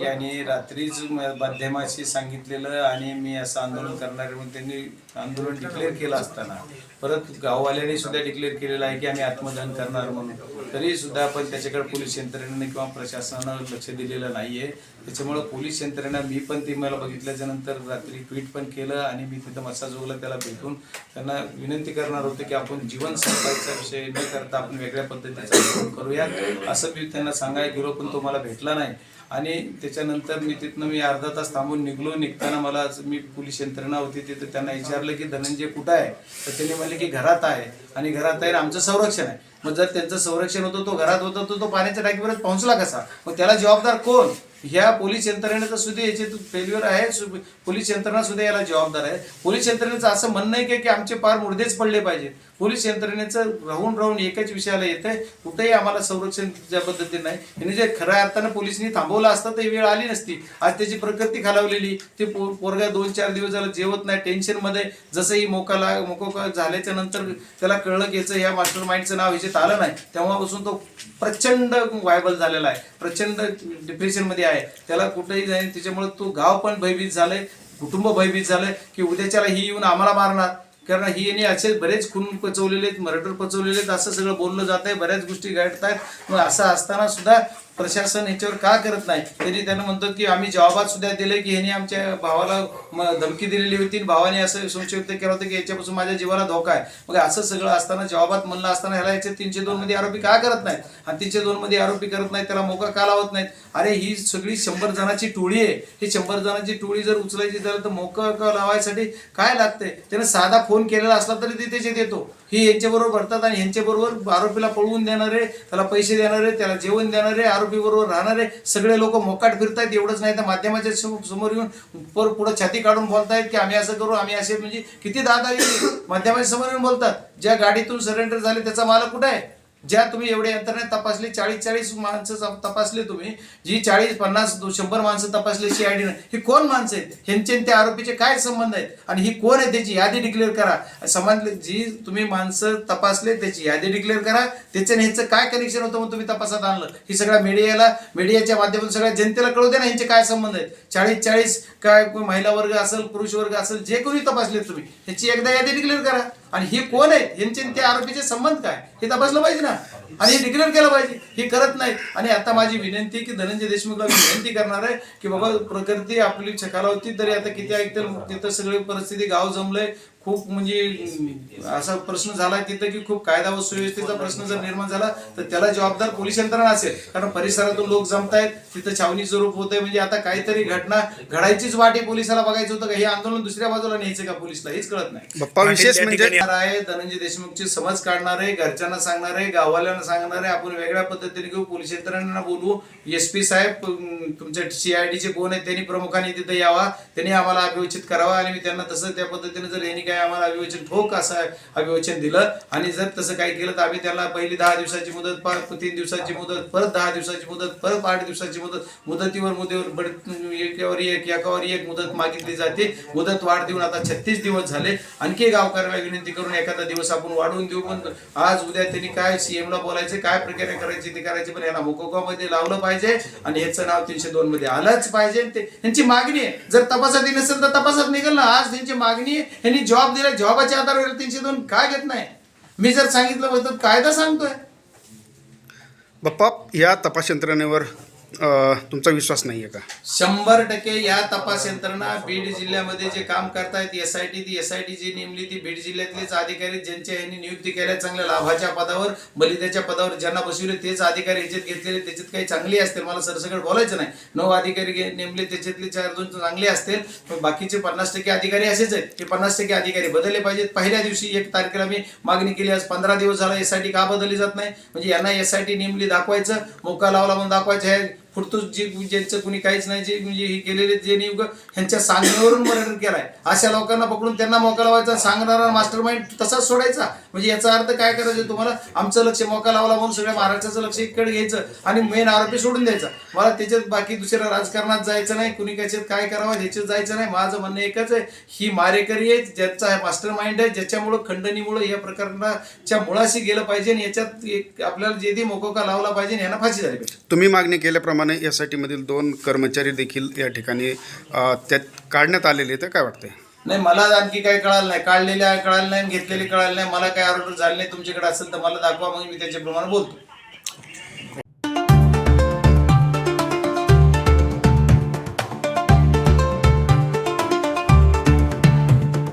यांनी रात्रीच माध्यमाशी सांगितलेलं आणि मी असं आंदोलन करणार आहे म्हणून त्यांनी आंदोलन डिक्लेअर केलं असताना. परत गाववाल्यांनी सुद्धा डिक्लेअर केलेलं आहे की आम्ही आत्मदहन करणार म्हणून. तरी सुद्धा पण त्याच्याकडे पोलीस यंत्रणेने किंवा प्रशासनानं लक्ष दिलेलं नाहीये. त्याच्यामुळे पोलीस यंत्रणा मी पण ती मला बघितल्याच्या नंतर रात्री ट्विट पण केलं आणि मी तिथं मसाजोगला त्याला भेटून त्यांना विनंती करणार होते की आपण जीवन संपायचा विषय न करता आपण वेगळ्या पद्धतीचा करूया. असं मी त्यांना सांगायला गेलो पण तो मला भेटला नाही. आणि त्याच्यानंतर मी तिथनं मी अर्धा तास थांबून निघलो. निघताना मला मी पोलीस यंत्रणा होती तिथे त्यांना विचारलं की धनंजय कुठं आहे? तर त्यांनी म्हणले की घरात आहे. आणि घरात आहे आमचं संरक्षण आहे. मग जर त्यांचं संरक्षण होतं तो घरात होतं तर तो पाण्याच्या टाकीवरच पोहोचला कसा? मग त्याला जबाबदार कोण? ह्या पोलीस यंत्रणेचं सुद्धा याचे फेल्युअर आहे सु- पोलीस यंत्रणा सुद्धा याला जबाबदार आहे. पोलीस यंत्रणेचं असं म्हणणं आहे की- आमचे पार मुर्देच पडले पाहिजेत. पोलीस यंत्रणेचं राहून राहून एकच विषयाला येतंय कुठेही आम्हाला संरक्षण ज्या पद्धतीने नाही. आणि जे खऱ्या अर्थानं पोलिसांनी थांबवलं असतं तर ही वेळ आली नसती. आज त्याची प्रकृती खालावलेली ते पो- पोरगा दोन चार दिवस झालं जेवत नाही टेन्शनमध्ये जसंही मोकाला मोकोका झाल्याच्यानंतर त्याला कळलं की याचं या मास्टर माइंडचं नाव ह्याच्यात आलं नाही. तेव्हापासून तो प्रचंड व्हायबल झालेला आहे. प्रचंड डिप्रेशनमध्ये आहे. त्याला कुठेही जाईल त्याच्यामुळे तो गाव पण भयभीत झालंय कुटुंब भयभीत झालंय की उद्याच्याला ही येऊन आम्हाला मारणार. कारण ही यांनी असे बरेच खून पचवलेले आहेत मर्डर पचवलेले आहेत असं सगळं बोललं जात आहे बऱ्याच गोष्टी घडत आहेत. मग असं असताना सुद्धा प्रशासन ह्याच्यावर का करत नाही? तरी त्यांना म्हणतो की आम्ही जबाबात सुद्धा दिले की ह्यांनी आमच्या भावाला धमकी दिलेली होती भावाने असं संशय व्यक्त केला होता की याच्यापासून माझ्या जीवाला धोका आहे. मग असं सगळं असताना जबाबात म्हणलं असताना ह्याला याचे तीनशे दोन मध्ये आरोपी का करत नाहीत? आणि तीनशे दोन मध्ये आरोपी करत नाहीत त्याला मोका का लावत नाहीत? अरे ही सगळी शंभर जणांची टोळी आहे. ही शंभर जणांची टोळी जर उचलायची झालं तर मोका का लावायसाठी काय लागतंय? त्यानं साधा फोन केलेला असला तरी ते त्याच्यात येतो ही यांच्याबरोबर भरतात आणि यांच्याबरोबर आरोपीला पळवून देणारे त्याला पैसे देणारे त्याला जेवण देणारे आरोपी बरोबर राहणारे सगळे लोक मोकाट फिरतायत एवढंच नाही तर माध्यमाच्या सम- समोर येऊन पर पुढं छाती काढून बोलतायत की आम्ही असं करू आम्ही असे म्हणजे किती दादा माध्यमाच्या समोर येऊन बोलतात. ज्या गाडीतून सरेंडर झाले त्याचा मालक कुठे आहे? ज्या तुम्ही एवढे यंत्रणेत तपासली चाळीस चाळीस माणसं तपासले तुम्ही जी चाळीस पन्नास शंभर माणसं तपासली सीआयडी ही कोण माणसं आहेत? ह्यांचे त्या आरोपीचे काय संबंध आहेत? आणि ही कोण आहे त्याची यादी डिक्लेअर करा. समाजले जी तुम्ही माणसं तपासले त्याची यादी डिक्लेअर करा. त्याचं आणि ह्याचं काय कनेक्शन होतं मग तुम्ही तपासात आणलं? ही सगळ्या मीडियाला मीडियाच्या माध्यमातून सगळ्या जनतेला कळू दे ना ह्यांचे काय संबंध आहेत. चाळीस चाळीस काय महिला वर्ग असेल पुरुष वर्ग असेल जे कोणी तपासले तुम्ही ह्याची एकदा यादी डिक्लेअर करा. आणि हे कोण आहेत? यांचे त्या आरोपीचे संबंध काय? हे तपासलं पाहिजे ना. आणि हे डिक्लेअर केलं पाहिजे. हे करत नाहीत. आणि आता माझी विनंती आहे की धनंजय देशमुखला मी विनंती करणार आहे की बाबा प्रकृती आपली छकाला होती तरी आता किती ऐकतील? तिथं सगळी परिस्थिती गाव जमलंय. खूप म्हणजे असा प्रश्न झालाय तिथं की खूप कायदा व सुव्यवस्थेचा प्रश्न जर निर्माण झाला तर त्याला जबाबदार पोलीस यंत्रणा असेल. कारण परिसरातून लोक जमतायत तिथं छावणी स्वरूप होत आहे म्हणजे आता काहीतरी घटना घडायचीच वाटी पोलिसाला बघायचं होतं का? हे आंदोलन दुसऱ्या बाजूला न्यायचं का पोलिसला? हेच कळत नाही. बाप्पा विशेष म्हणजे आहे धनंजय देशमुखची समज काढणार आहे घरच्यांना सांगणार आहे गाववाल्यांना सांगणार आहे आपण वेगळ्या पद्धतीने घेऊ पोलीस यंत्रणांना बोलवू. एस पी साहेब तुमच्या सीआयडीचे कोण आहेत त्यांनी प्रमुखांनी तिथे यावा त्यांनी आम्हाला अभिवचित करावा आणि मी त्यांना तसं त्या पद्धतीने जर यांनी काय आहे आम्हाला अभिवचन ठोक असं आहे अभिवचन दिलं. आणि जर तसं काही केलं तर आम्ही त्याला पहिली दहा दिवसाची मुदत पा- तीन दिवसाची मुदत परत दहा दिवसाची मुदत परत आठ दिवसाची मुदत मुदतीवर मुदतीवर बड एकावर एक एकावर एक मुदत मागितली जाते. मुदत वाढ देऊन आता छत्तीस दिवस झाले. आणखी गावकऱ्याला विनंती करून एखादा दिवस आपण वाढवून देऊ. पण आज उद्या त्यांनी काय सीएमला बोलायचे काय प्रक्रिया करायची ते करायची पण याला मोकोकामध्ये लावलं पाहिजे. आणि ह्याचं नाव तीनशे दोन मध्ये आलंच पाहिजे. ते त्यांची मागणी आहे. जर तपासात नसेल तर तपासात निघेल ना. आज त्यांची मागणी आहे. यांनी जॉब दिला जॉबाच्या आधारावर तीनशे दोन काय घेत नाही? मी जर सांगितलं होतं कायदा सांगतोय. बाप्पा या तपास यंत्रणेवर तुमचा विश्वास नाही आहे का? शंभर टक्के या तपास यंत्रणा बीड जिल्ह्यामध्ये जे काम करतायत एस आय टी ती एस आय टी जी नेमली ती बीड जिल्ह्यातलेच अधिकारी ज्यांच्या यांनी नियुक्ती केल्या चांगल्या लाभाच्या पदावर बलिदाच्या पदावर ज्यांना बसवले तेच अधिकारी ह्याच्यात घेतलेले त्याच्यात काही चांगले असतील? मला सरसकट बोलायचं नाही. नऊ अधिकारी नेमले त्याच्यातले चार दोन चांगले असतील. पण बाकीचे पन्नास टक्के अधिकारी असेच आहेत. ते पन्नास टक्के अधिकारी बदलले पाहिजेत. पहिल्या दिवशी एक तारखेला मी मागणी केली आज पंधरा दिवस झाला एस आय टी का बदलली जात नाही? म्हणजे यांना एस आय टी नेमली दाखवायचं मोका लावला म्हणून दाखवायचं आहे. फुटतूस जे ज्यांचं कुणी काहीच नाही जे म्हणजे हे केलेले जे नियुग ह्यांच्या सांगण्यावरून मर्डर केलाय. अशा लोकांना पकडून त्यांना मोका लावायचा सांगणारा मास्टर माइंड तसाच सोडायचा. म्हणजे याचा अर्थ काय करायचं तुम्हाला? आमचं लक्ष मोका लावला म्हणून सगळ्या महाराष्ट्राचं लक्ष इकडे घ्यायचं आणि मेन आरोपी सोडून द्यायचा. मला त्याच्यात बाकी दुसऱ्या राजकारणात जायचं नाही कुणी कशात काय करावं ह्याच्यात जायचं नाही. माझं म्हणणं एकच आहे ही मारेकरी आहे ज्याचा मास्टर माइंड आहे ज्याच्यामुळं खंडणीमुळं या प्रकरणाच्या मुळाशी गेलं पाहिजे आणि याच्यात आपल्याला जे ते मोकोका लावला पाहिजे यांना फाशी झाली पाहिजे. तुम्ही मागणी केल्याप्रमाणे त्याचप्रमाणे एस आय टीमधील दोन कर्मचारी देखील या ठिकाणी अ, त्यात काढण्यात आलेले तर काय वाटतंय? नाही मला आणखी काही कळालं नाही. काढलेले कळालं नाही घेतलेले कळालं नाही. मला काही ऑर्डर झाले नाही. तुमच्याकडे असेल तर मला दाखवा. मग मी त्याच्याप्रमाणे बोलतो.